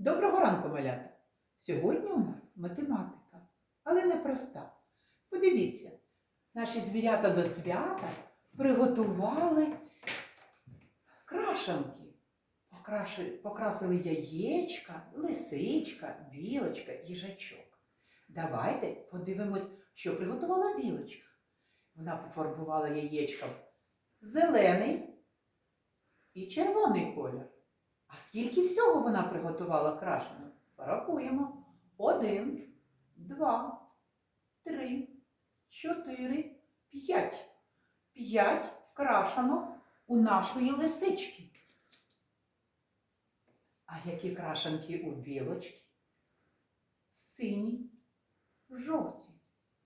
Доброго ранку, малята! Сьогодні у нас математика, але не проста. Подивіться, наші звірята до свята приготували крашанки. Покрасили яєчка, лисичка, білочка, їжачок. Давайте подивимось, що приготувала білочка. Вона пофарбувала яєчка в зелений і червоний колір. А скільки всього вона приготувала крашенок? Порахуємо. Один, два, три, чотири, п'ять. П'ять крашенок у нашої лисички. А які крашенки у білочки? Сині, жовті.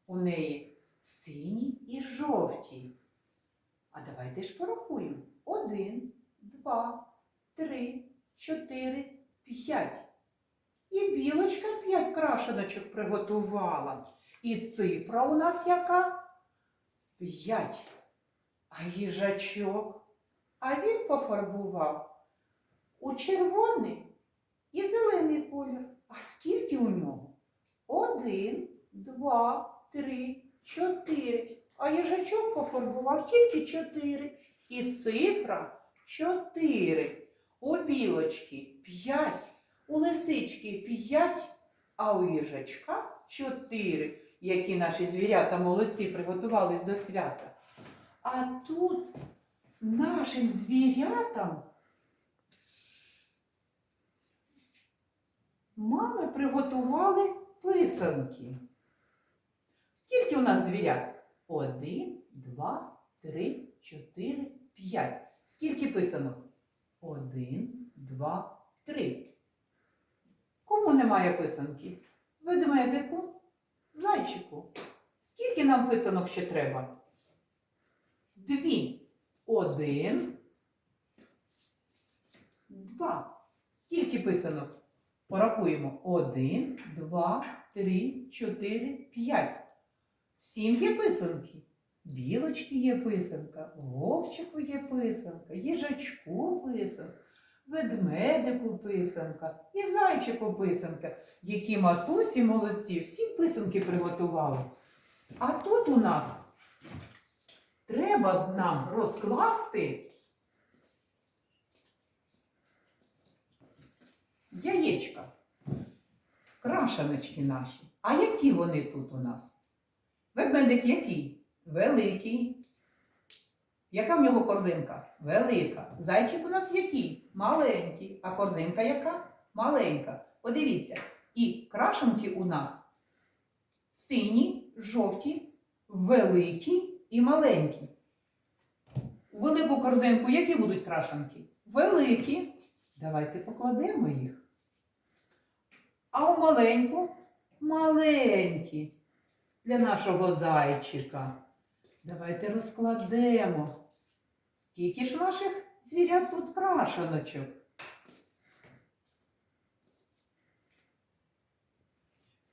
У неї сині і жовті. А давайте ж порахуємо. Один, два, три, чотири, п'ять. І білочка п'ять крашеночок приготувала. І цифра у нас яка? П'ять. А їжачок? А він пофарбував у червоний і зелений колір. А скільки у нього? Один, два, три, чотири. А їжачок пофарбував тільки чотири. І цифра чотири. У білочки п'ять, у лисички п'ять, а у їжачка чотири, які наші звірята молодці приготувались до свята. А тут нашим звірятам мами приготували писанки. Скільки у нас звірят? Один, два, три, чотири, п'ять. Скільки писанок? Один, два, три. Кому немає писанки? Ведмедику, зайчику. Скільки нам писанок ще треба? Дві. Один. Два. Скільки писанок? Порахуємо. Один, два, три, чотири, п'ять. Всім є писанки. Білочки є писанка, вовчику є писанка, їжачку писанка, ведмедику писанка і зайчику писанка, які матусі молодці, всі писанки приготували. А тут у нас треба нам розкласти яєчка, крашаночки наші. А які вони тут у нас? Ведмедик який? Великий. Яка в нього корзинка? Велика. Зайчик у нас який? Маленький. А корзинка яка? Маленька. Подивіться. І крашенки у нас сині, жовті, великі і маленькі. У велику корзинку які будуть крашенки? Великі. Давайте покладемо їх. А у маленьку маленькі для нашого зайчика. Давайте розкладемо. Скільки ж наших звірят тут крашеночок?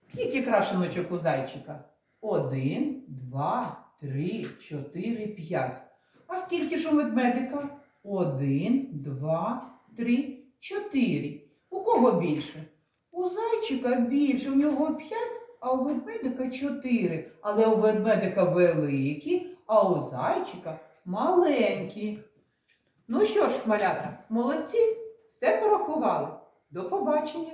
Скільки крашеночок у зайчика? Один, два, три, чотири, п'ять. А скільки ж у ведмедика? Один, два, три, чотири. У кого більше? У зайчика більше, у нього п'ять, а у ведмедика чотири. Але у ведмедика великі, а у зайчика маленькі. Ну що ж, малята, молодці, все порахували. До побачення.